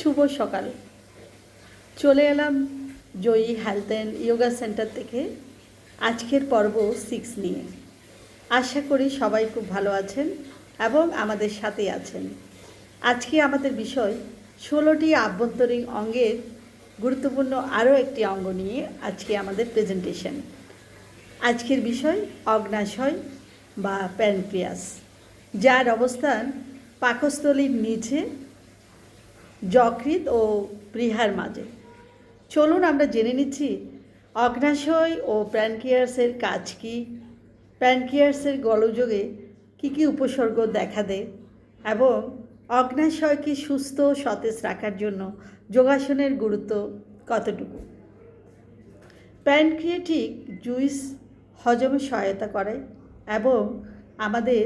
শুভ সকাল। চলে এলাম Joyee health and yoga centre থেকে। আজকের পর্ব সিক্স নিয়ে। আশা করি সবাই খুব ভালো আছেন এবং আমাদের সাথে আছেন। আজকে আমাদের বিষয় ষোলোটি আভ্যন্তরীণ অঙ্গের গুরুত্বপূর্ণ আরও একটি অঙ্গ নিয়ে আজকে আমাদের প্রেজেন্টেশন আজকের বিষয় অগ্নাশয় বা প্যানক্রিয়াস যার অবস্থান পাকস্থলীর নিচে যকৃত ও প্রিহার মাঝে। চলুন আমরা জেনে নিচ্ছি, অগ্নাশয় ও প্যানক্রিয়াসের কাজ কী? প্যানক্রিয়াসের গলযোগে কী কী উপসর্গ দেখা দেয়? এবং অগ্নাশয়কে সুস্থ সতেজ রাখার জন্য যোগাসনের গুরুত্ব কতটুকু? প্যানক্রিয়েটিক জুইস হজমে সহায়তা করে এবং আমাদের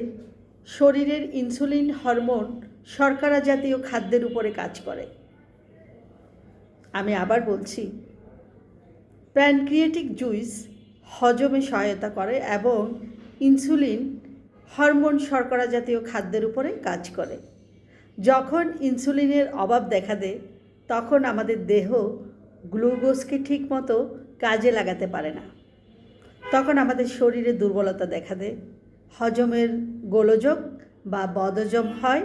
শরীরের ইনসুলিন হরমোন শর্করা জাতীয় খাদ্যের উপরে কাজ করে। আমি আবার বলছি, প্যানক্রিয়েটিক জুইস হজমে সহায়তা করে এবং ইনসুলিন হরমোন শর্করা জাতীয় খাদ্যের উপরে কাজ করে। যখন ইনসুলিনের অভাব দেখা দেয়, তখন আমাদের দেহ গ্লুকোজকে ঠিকমতো কাজে লাগাতে পারে না। তখন আমাদের শরীরে দুর্বলতা দেখা দেয়, হজমের গোলযোগ বা বদজম হয়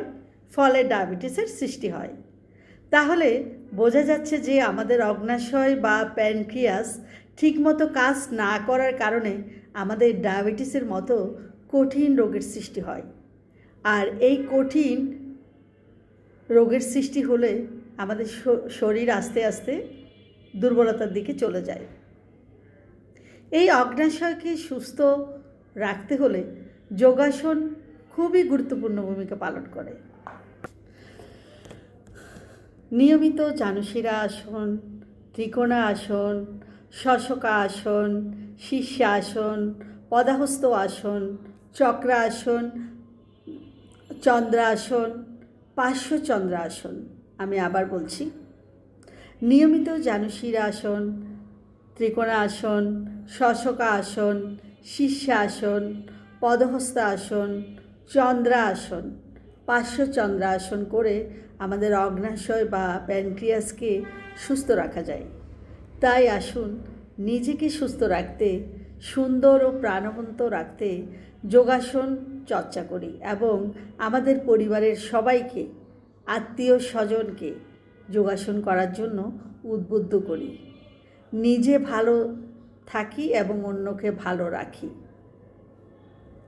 ফলে ডায়াবেটিসের সৃষ্টি হয়। তাহলে বোঝা যাচ্ছে যে আমাদের অগ্নাশয় বা প্যানক্রিয়াস ঠিকমতো কাজ না করার কারণে আমাদের ডায়াবেটিসের মতো কঠিন রোগের সৃষ্টি হয়। আর এই কঠিন রোগের সৃষ্টি হলে আমাদের শরীর আস্তে আস্তে দুর্বলতার দিকে চলে যায়। এই অগ্নাশয়কে সুস্থ রাখতে হলে যোগাসন খুবই গুরুত্বপূর্ণ ভূমিকা পালন করে। নিয়মিত জানুশিরা আসন ত্রিকোণা আসন শশকা আসন শীর্ষাসন পদাহস্ত আসন, চক্রাসন, চন্দ্রাসন পার্শ্ব চন্দ্রাসন আমি আবার বলছি। নিয়মিত জানুশিরা আসন ত্রিকোণা আসন শশকা আসন শীর্ষাসন পদহস্ত আসন চন্দ্রা আসন পার্শ্ব চন্দ্রাসন করে আমাদের অগ্নাশয় বা প্যানক্রিয়াসকে সুস্থ রাখা যায়। তাই আসুন নিজেকে সুস্থ রাখতে, সুন্দর ও প্রাণবন্ত রাখতে যোগাসন চর্চা করি এবং আমাদের পরিবারের সবাইকে, আত্মীয় স্বজনকে যোগাসন করার জন্য উদ্বুদ্ধ করি। নিজে ভালো থাকি এবং অন্যকে ভালো রাখি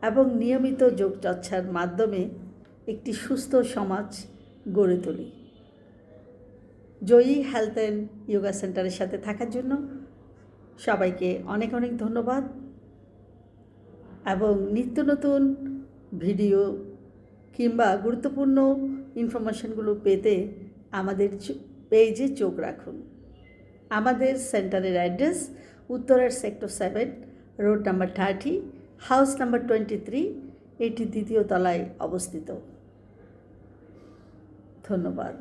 এবং নিয়মিত যোগচর্চার মাধ্যমে একটি সুস্থ সমাজ গড়ে তুলি। জয়ী হেলথ অ্যান্ড ইয়োগা সেন্টারের সাথে থাকার জন্য সবাইকে অনেক অনেক ধন্যবাদ এবং নিত্য নতুন ভিডিও কিংবা গুরুত্বপূর্ণ ইনফরমেশনগুলো পেতে আমাদের পেজে চোখ রাখুন। আমাদের সেন্টারের অ্যাড্রেস উত্তরের sector seven road number thirty house number twenty three এটি দ্বিতীয় তলায় অবস্থিত। ধন্যবাদ।